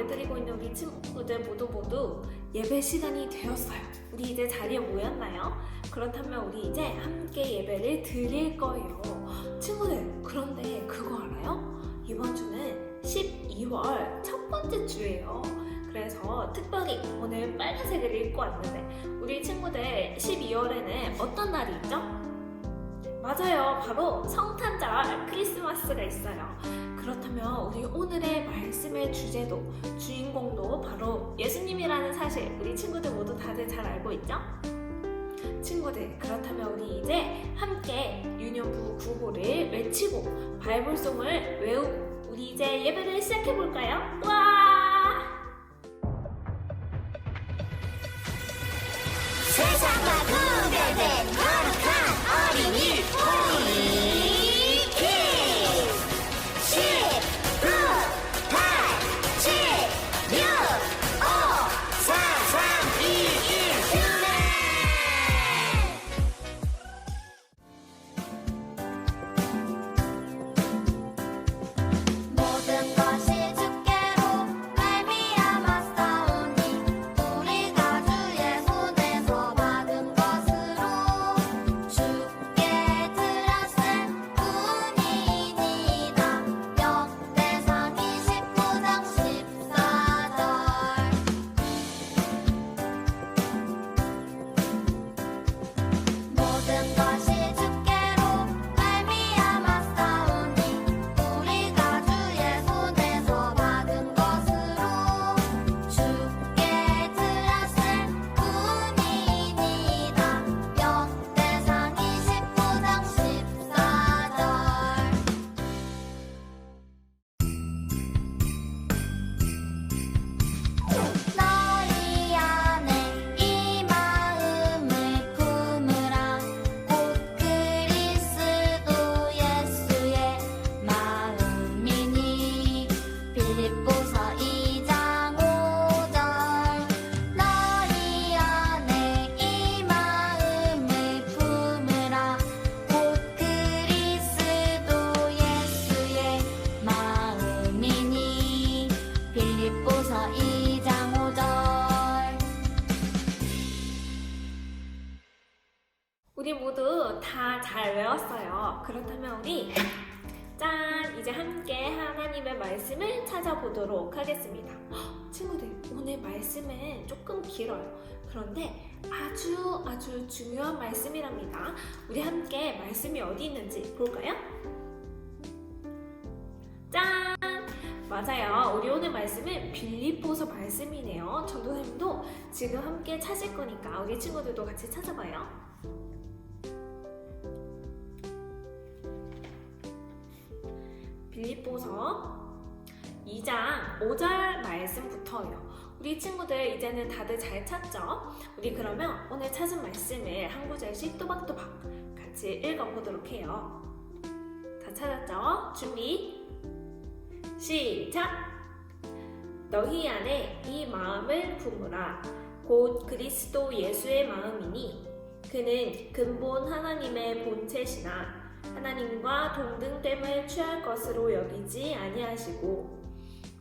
친구들 집에서 예배 드리고 있는 우리 친구들 모두 모두 예배 시간이 되었어요. 우리 이제 자리에 모였나요? 그렇다면 우리 이제 함께 예배를 드릴 거예요. 친구들 그런데 그거 알아요? 이번 주는 12월 첫 번째 주예요. 그래서 특별히 오늘 빨간색을 입고 왔는데 우리 친구들 12월에는 어떤 날이 있죠? 맞아요. 바로 성탄절 크리스마스가 있어요. 그렇다면 우리 오늘의 말씀의 주제도 주인공도 바로 예수님이라는 사실 우리 친구들 모두 다들 잘 알고 있죠? 친구들 그렇다면 우리 이제 함께 유년부 구호를 외치고 바이블송을 외우고 우리 이제 예배를 시작해 볼까요? 와! 찾아보도록 하겠습니다. 헉, 친구들, 오늘 말씀은 조금 길어요. 그런데 아주 아주 중요한 말씀이랍니다. 우리 함께 말씀이 어디 있는지 볼까요? 짠! 맞아요. 우리 오늘 말씀은 빌립보서 말씀이네요. 전도사님도 지금 함께 찾을 거니까 우리 친구들도 같이 찾아봐요. 빌립보서 2장 5절 말씀부터요. 우리 친구들 이제는 다들 잘 찾죠? 우리 그러면 오늘 찾은 말씀을 한 구절씩 또박또박 같이 읽어보도록 해요. 다 찾았죠? 준비 시작! 너희 안에 이 마음을 품으라 곧 그리스도 예수의 마음이니 그는 근본 하나님의 본체시나 하나님과 동등됨을 취할 것으로 여기지 아니하시고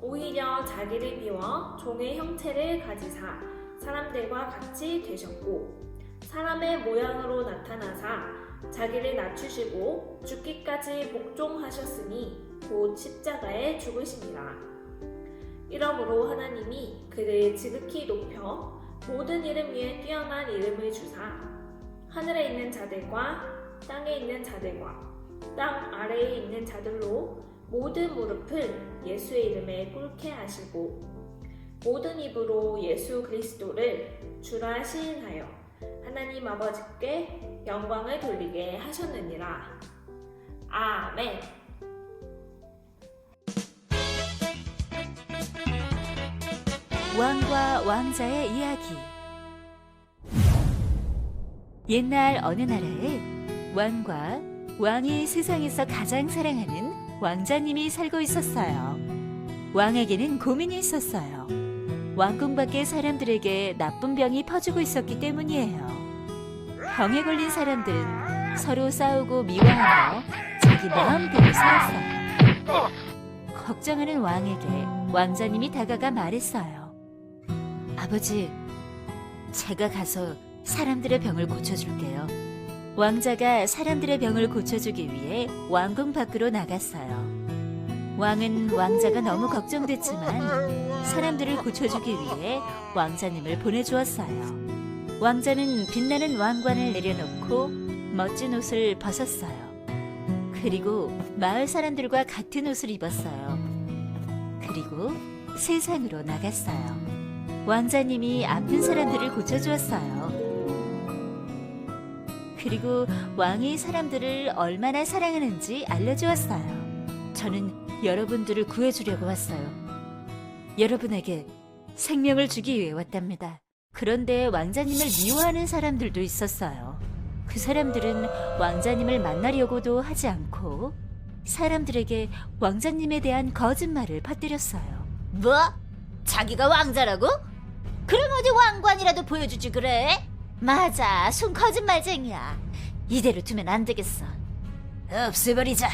오히려 자기를 비워 종의 형체를 가지사 사람들과 같이 되셨고 사람의 모양으로 나타나사 자기를 낮추시고 죽기까지 복종하셨으니 곧 십자가에 죽으시니라 이러므로 하나님이 그를 지극히 높여 모든 이름 위에 뛰어난 이름을 주사 하늘에 있는 자들과 땅에 있는 자들과 땅 아래에 있는 자들로 모든 무릎을 예수의 이름에 꿇게 하시고 모든 입으로 예수 그리스도를 주라 시인하여 하나님 아버지께 영광을 돌리게 하셨느니라. 아멘. 왕과 왕자의 이야기 옛날 어느 나라에 왕과 왕이 세상에서 가장 사랑하는 왕자님이 살고 있었어요. 왕에게는 고민이 있었어요. 왕궁 밖의 사람들에게 나쁜 병이 퍼지고 있었기 때문이에요. 병에 걸린 사람들은 서로 싸우고 미워하며 자기 마음대로 살았어요. 걱정하는 왕에게 왕자님이 다가가 말했어요. 아버지, 제가 가서 사람들의 병을 고쳐줄게요. 왕자가 사람들의 병을 고쳐주기 위해 왕궁 밖으로 나갔어요. 왕은 왕자가 너무 걱정됐지만 사람들을 고쳐주기 위해 왕자님을 보내주었어요. 왕자는 빛나는 왕관을 내려놓고 멋진 옷을 벗었어요. 그리고 마을 사람들과 같은 옷을 입었어요. 그리고 세상으로 나갔어요. 왕자님이 아픈 사람들을 고쳐주었어요. 그리고 왕이 사람들을 얼마나 사랑하는지 알려주었어요. 저는 여러분들을 구해주려고 왔어요. 여러분에게 생명을 주기 위해 왔답니다. 그런데 왕자님을 미워하는 사람들도 있었어요. 그 사람들은 왕자님을 만나려고도 하지 않고 사람들에게 왕자님에 대한 거짓말을 퍼뜨렸어요. 뭐? 자기가 왕자라고? 그럼 어디 왕관이라도 보여주지 그래? 맞아, 순 거짓말쟁이야. 이대로 두면 안 되겠어. 없애버리자.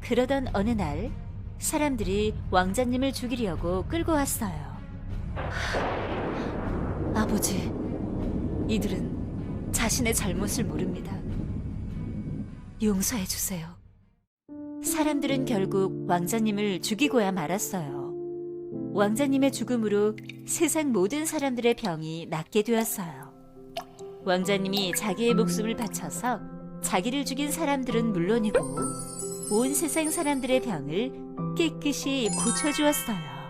그러던 어느 날 사람들이 왕자님을 죽이려고 끌고 왔어요. 하, 아버지, 이들은 자신의 잘못을 모릅니다. 용서해 주세요. 사람들은 결국 왕자님을 죽이고야 말았어요. 왕자님의 죽음으로 세상 모든 사람들의 병이 낫게 되었어요. 왕자님이 자기의 목숨을 바쳐서 자기를 죽인 사람들은 물론이고 온 세상 사람들의 병을 깨끗이 고쳐주었어요.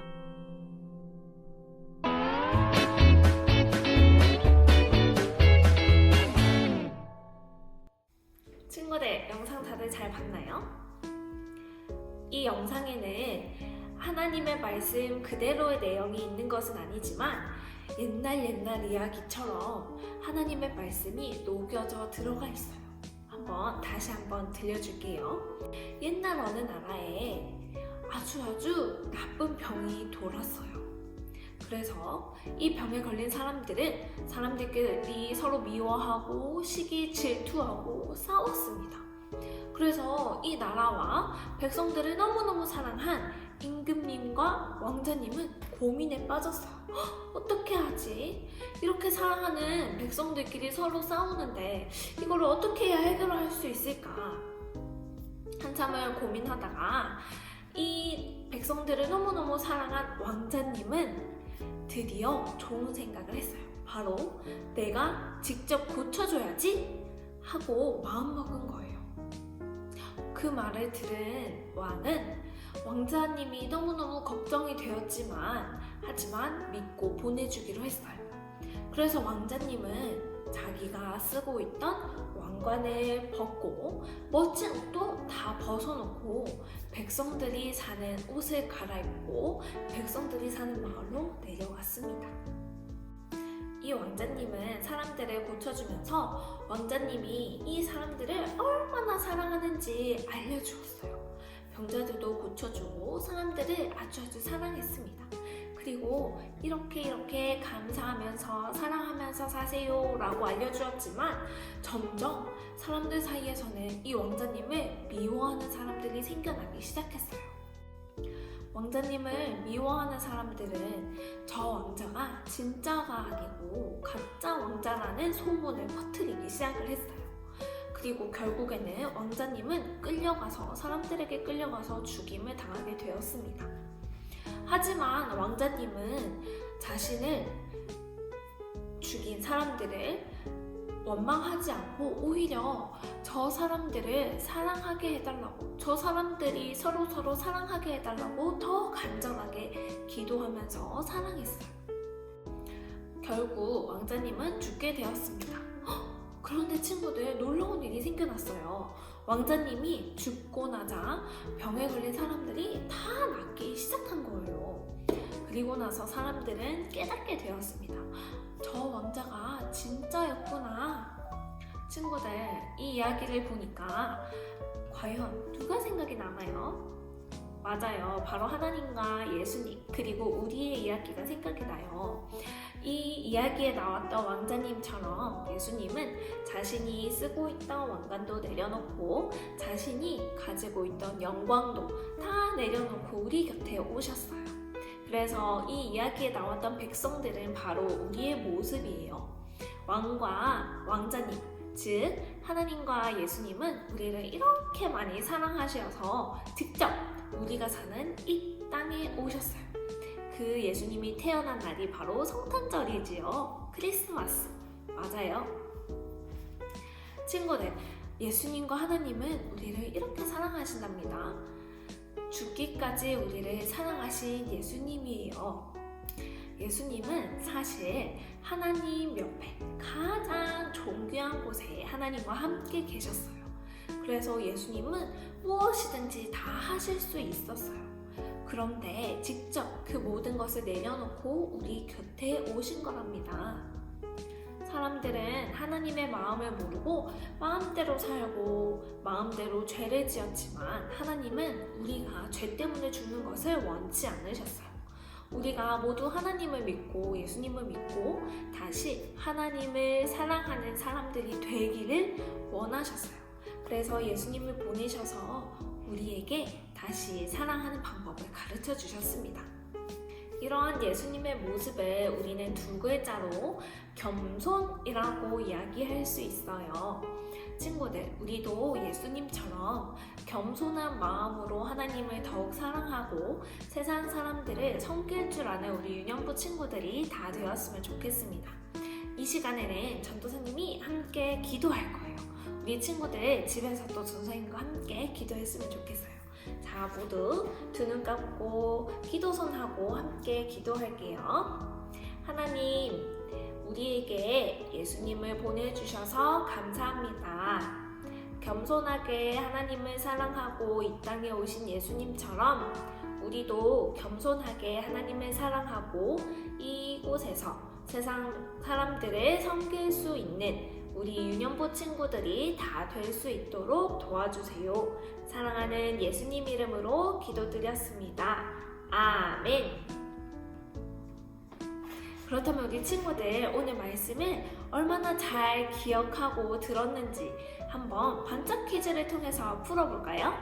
친구들 영상 다들 잘 봤나요? 이 영상에는 하나님의 말씀 그대로의 내용이 있는 것은 아니지만 옛날 옛날 이야기처럼 하나님의 말씀이 녹여져 들어가 있어요. 한번 다시 한번 들려줄게요. 옛날 어느 나라에 아주 아주 나쁜 병이 돌았어요. 그래서 이 병에 걸린 사람들은 사람들끼리 서로 미워하고 시기 질투하고 싸웠습니다. 그래서 이 나라와 백성들을 너무너무 사랑한 임금님과 왕자님은 고민에 빠졌어요. 헉, 어떻게 하지? 이렇게 사랑하는 백성들끼리 서로 싸우는데 이걸 어떻게 해야 해결할 수 있을까? 한참을 고민하다가 이 백성들을 너무너무 사랑한 왕자님은 드디어 좋은 생각을 했어요. 바로 내가 직접 고쳐줘야지 하고 마음먹은 거예요. 그 말을 들은 왕은 왕자님이 너무너무 걱정이 되었지만 하지만 믿고 보내주기로 했어요. 그래서 왕자님은 자기가 쓰고 있던 왕관을 벗고 멋진 옷도 다 벗어놓고 백성들이 사는 옷을 갈아입고 백성들이 사는 마을로 내려갔습니다. 이 왕자님은 사람들을 고쳐주면서 왕자님이 이 사람들을 얼마나 사랑하는지 알려주었어요. 병자들도 고쳐주고 사람들을 아주 아주 사랑했습니다. 그리고 이렇게 이렇게 감사하면서 사랑하면서 사세요 라고 알려주었지만 점점 사람들 사이에서는 이 왕자님을 미워하는 사람들이 생겨나기 시작했어요. 왕자님을 미워하는 사람들은 저 왕자가 진짜가 아니고 가짜 왕자라는 소문을 퍼뜨리기 시작을 했어요. 그리고 결국에는 왕자님은 끌려가서 사람들에게 끌려가서 죽임을 당하게 되었습니다. 하지만 왕자님은 자신을 죽인 사람들을 원망하지 않고 오히려 저 사람들을 사랑하게 해달라고 저 사람들이 서로 서로 사랑하게 해달라고 더 간절하게 기도하면서 사랑했어요. 결국 왕자님은 죽게 되었습니다. 헉, 그런데 친구들 놀라운 일이 생겨났어요. 왕자님이 죽고 나자 병에 걸린 사람들이 다 낫기 시작한 거예요. 그리고 나서 사람들은 깨닫게 되었습니다. 저 왕자가 진짜였구나. 친구들, 이 이야기를 보니까 과연 누가 생각이 나나요? 맞아요. 바로 하나님과 예수님, 그리고 우리의 이야기가 생각이 나요. 이 이야기에 나왔던 왕자님처럼 예수님은 자신이 쓰고 있던 왕관도 내려놓고 자신이 가지고 있던 영광도 다 내려놓고 우리 곁에 오셨어요. 그래서 이 이야기에 나왔던 백성들은 바로 우리의 모습이에요. 왕과 왕자님, 즉 하나님과 예수님은 우리를 이렇게 많이 사랑하셔서 직접 우리가 사는 이 땅에 오셨어요. 그 예수님이 태어난 날이 바로 성탄절이지요. 크리스마스. 맞아요. 친구들, 예수님과 하나님은 우리를 이렇게 사랑하신답니다. 죽기까지 우리를 사랑하신 예수님이에요. 예수님은 사실 하나님 옆에 가장 존귀한 곳에 하나님과 함께 계셨어요. 그래서 예수님은 무엇이든지 다 하실 수 있었어요. 그런데 직접 그 모든 것을 내려놓고 우리 곁에 오신 거랍니다. 사람들은 하나님의 마음을 모르고 마음대로 살고 마음대로 죄를 지었지만 하나님은 우리가 죄 때문에 죽는 것을 원치 않으셨어요. 우리가 모두 하나님을 믿고 예수님을 믿고 다시 하나님을 사랑하는 사람들이 되기를 원하셨어요. 그래서 예수님을 보내셔서 우리에게 다시 사랑하는 방법을 가르쳐 주셨습니다. 이러한 예수님의 모습을 우리는 두 글자로 겸손이라고 이야기할 수 있어요. 친구들, 우리도 예수님처럼 겸손한 마음으로 하나님을 더욱 사랑하고 세상 사람들을 섬길 줄 아는 우리 유년부 친구들이 다 되었으면 좋겠습니다. 이 시간에는 전도사님이 함께 기도할 거예요. 우리 친구들 집에서 또 전도사님과 함께 기도했으면 좋겠어요. 자, 모두 두 눈 감고 기도선하고 함께 기도할게요. 하나님, 우리에게 예수님을 보내주셔서 감사합니다. 겸손하게 하나님을 사랑하고 이 땅에 오신 예수님처럼 우리도 겸손하게 하나님을 사랑하고 이곳에서 세상 사람들을 섬길 수 있는 우리 유년부 친구들이 다 될 수 있도록 도와주세요. 사랑하는 예수님 이름으로 기도드렸습니다. 아멘. 그렇다면 우리 친구들 오늘 말씀을 얼마나 잘 기억하고 들었는지 한번 반짝 퀴즈를 통해서 풀어볼까요?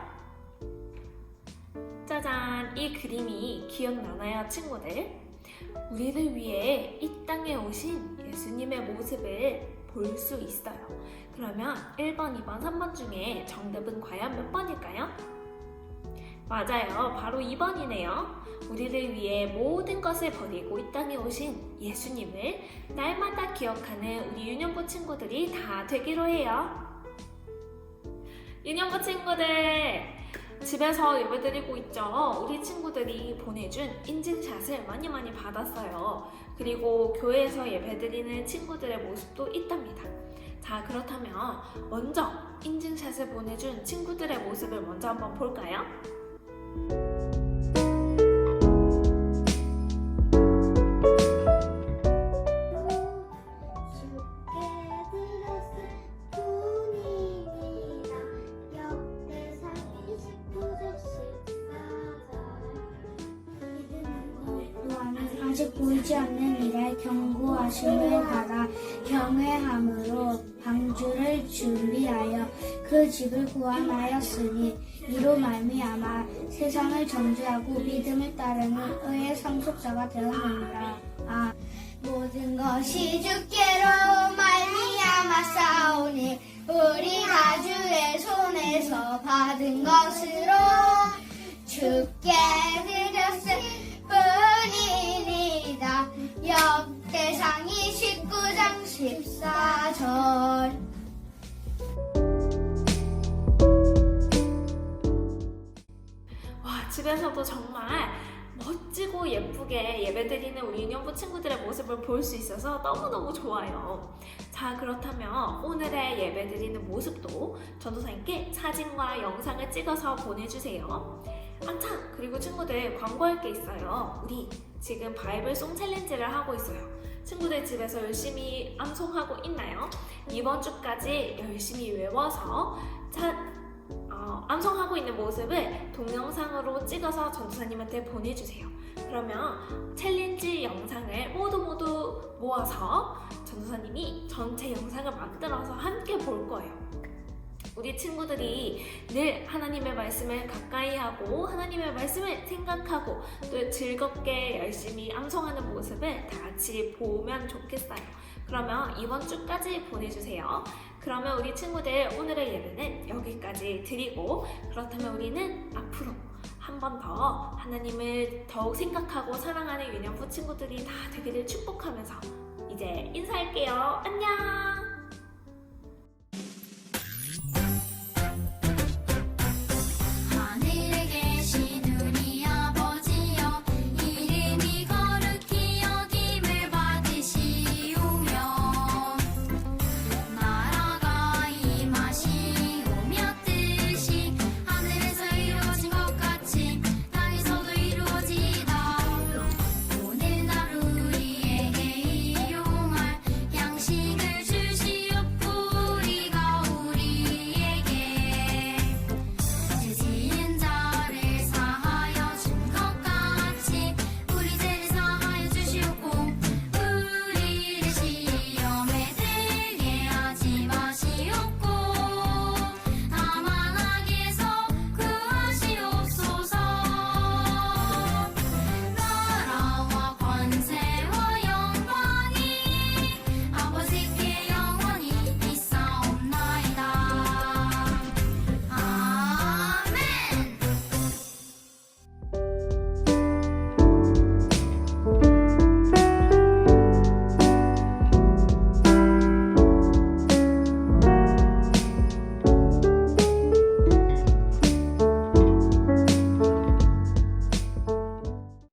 짜잔! 이 그림이 기억나나요, 친구들? 우리를 위해 이 땅에 오신 예수님의 모습을 볼 수 있어요. 그러면 1번, 2번, 3번 중에 정답은 과연 몇 번일까요? 맞아요. 바로 2번이네요. 우리를 위해 모든 것을 버리고 이 땅에 오신 예수님을 날마다 기억하는 우리 유년부 친구들이 다 되기로 해요. 유년부 친구들, 집에서 예배드리고 있죠. 우리 친구들이 보내준 인증샷을 많이 많이 받았어요. 그리고 교회에서 예배드리는 친구들의 모습도 있답니다. 자, 그렇다면 먼저 인증샷을 보내준 친구들의 모습을 먼저 한번 볼까요? 경고하심을 받아 경외함으로 방주를 준비하여 그 집을 구원하였으니 이로 말미암아 세상을 정죄하고 믿음을 따르는 의의 상속자가 되었느니라. 아 모든 것이 주께로 말미암아 싸우니 우리가 주의 손에서 받은 것으로 주께 드렸을 뿐이니라 역대상이 19장 14절 와, 집에서도 정말 멋지고 예쁘게 예배드리는 우리 유년부 친구들의 모습을 볼 수 있어서 너무너무 좋아요. 자, 그렇다면 오늘의 예배드리는 모습도 전도사님께 사진과 영상을 찍어서 보내주세요. 한참 그리고 친구들 광고할 게 있어요. 우리 지금 바이블 송 챌린지를 하고 있어요. 친구들 집에서 열심히 암송하고 있나요? 이번 주까지 열심히 외워서 차, 어, 암송하고 있는 모습을 동영상으로 찍어서 전도사님한테 보내주세요. 그러면 챌린지 영상을 모두 모두 모아서 전도사님이 전체 영상을 만들어서 함께 볼 거예요. 우리 친구들이 늘 하나님의 말씀을 가까이 하고 하나님의 말씀을 생각하고 또 즐겁게 열심히 암송하는 모습을 다 같이 보면 좋겠어요. 그러면 이번 주까지 보내주세요. 그러면 우리 친구들 오늘의 예배는 여기까지 드리고 그렇다면 우리는 앞으로 한 번 더 하나님을 더욱 생각하고 사랑하는 유년부 친구들이 다 되기를 축복하면서 이제 인사할게요. 안녕!